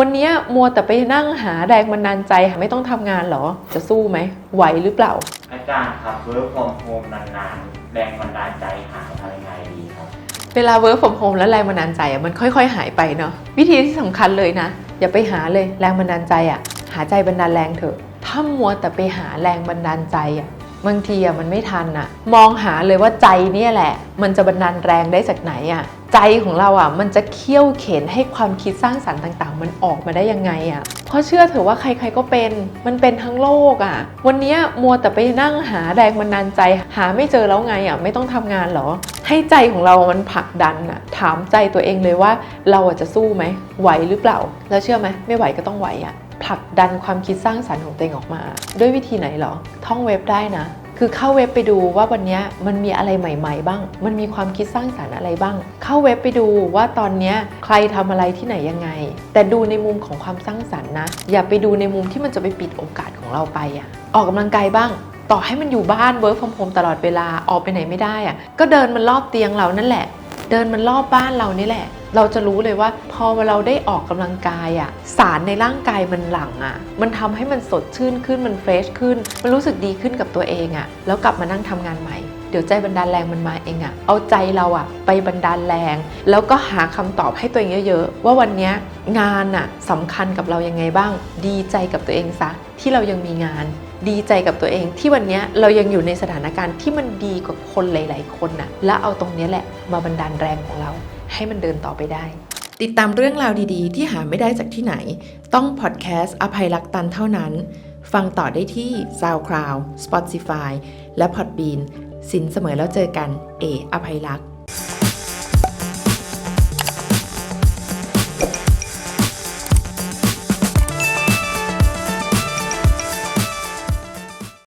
วันเนี้ยมัวแต่ไปนั่งหาแรงบันดาลใจไม่ต้องทำงานเหรอ จะสู้ไหมไหวหรือเปล่า อาจารย์ครับเวิร์กฟอร์มโฮมนานๆแรงบันดาลใจหาทำยังไงดีครับเวลา work from home แล้วแรงบันดาลใจอะมันค่อย ๆ หายไปเนาะวิธีที่สำคัญเลยนะ อย่าไปหาเลยแรงบันดาลใจอะหาใจบันดาลแรงเถอะ ถ้ามัวแต่ไปหาแรงบันดาลใจอะบางทีอะมันไม่ทันอะมองหาเลยว่าใจเนี่ยแหละ มันจะบันดาลแรงได้จากไหนอะ ใจของเราอะมันจะเคี่ยวเข็นให้ความคิดสร้างสรรค์ต่าง ๆ มันออกมาได้ยังไงอะเพราะเชื่อเถอะว่าใครๆก็เป็นมันเป็นทั้งโลกอะวันนี้มัวแต่ไปนั่งหาแรงบันดาลใจ หาไม่เจอแล้วไงอะไม่ต้องทำงานหรอ ให้ใจของเรามันผลักดันอะถามใจตัวเองเลยว่าเราอะจะสู้ไหมไหวหรือเปล่า แล้วเชื่อไหมไม่ไหวก็ต้องไหวอะผลักดันความคิดสร้างสรรค์ของตัวเองออกมา ด้วยวิธีไหนหรอ ท่องเว็บได้นะ คือเข้าเว็บไปดูว่าวันนี้มันมีอะไรใหม่ ๆ บ้าง มันมีความคิดสร้างสรรค์อะไรบ้าง เข้าเว็บไปดูว่าตอนนี้ใครทำอะไรที่ไหนยังไง แต่ดูในมุมของความสร้างสรรค์นะ อย่าไปดูในมุมที่มันจะไปปิดโอกาสของเราไปอะออกกำลังกายบ้างต่อให้มันอยู่บ้าน work from home ตลอดเวลาออกไปไหนไม่ได้อะก็เดินมันรอบเตียงเรานั่นแหละ เดินมันรอบบ้านเรานี่แหละ เราจะรู้เลยว่า พอเราได้ออกกำลังกายอะสารในร่างกายมันหลั่งอะมันทำให้มันสดชื่นขึ้นมันเฟรชขึ้น มันรู้สึกดีขึ้นกับตัวเองอะแล้วกลับมานั่งทำงานใหม่ ดี๋ยวใจบันดาลแรงมันมาเองอะเอาใจเราอะไปบันดาลแรง แล้วก็หาคำตอบให้ตัวเองเยอะๆ ว่าวันนี้งานอะสำคัญกับเรายังไงบ้าง ดีใจกับตัวเองซะที่เรายังมีงาน ดีใจกับตัวเอง ที่วันนี้เรายังอยู่ในสถานการณ์ที่มันดีกว่าคนหลาย ๆ คนน่ะ แล้วเอาตรงนี้แหละมาบันดาลแรงของเรา ให้มันเดินต่อไปได้ ติดตามเรื่องราวดีๆ ที่หาไม่ได้จากที่ไหน ต้องพอดแคสต์อภัยรักตันเท่านั้นฟังต่อได้ที่ SoundCloud Spotify และ Podbean สินเสมอแล้วเจอกัน เออภัยรักษ์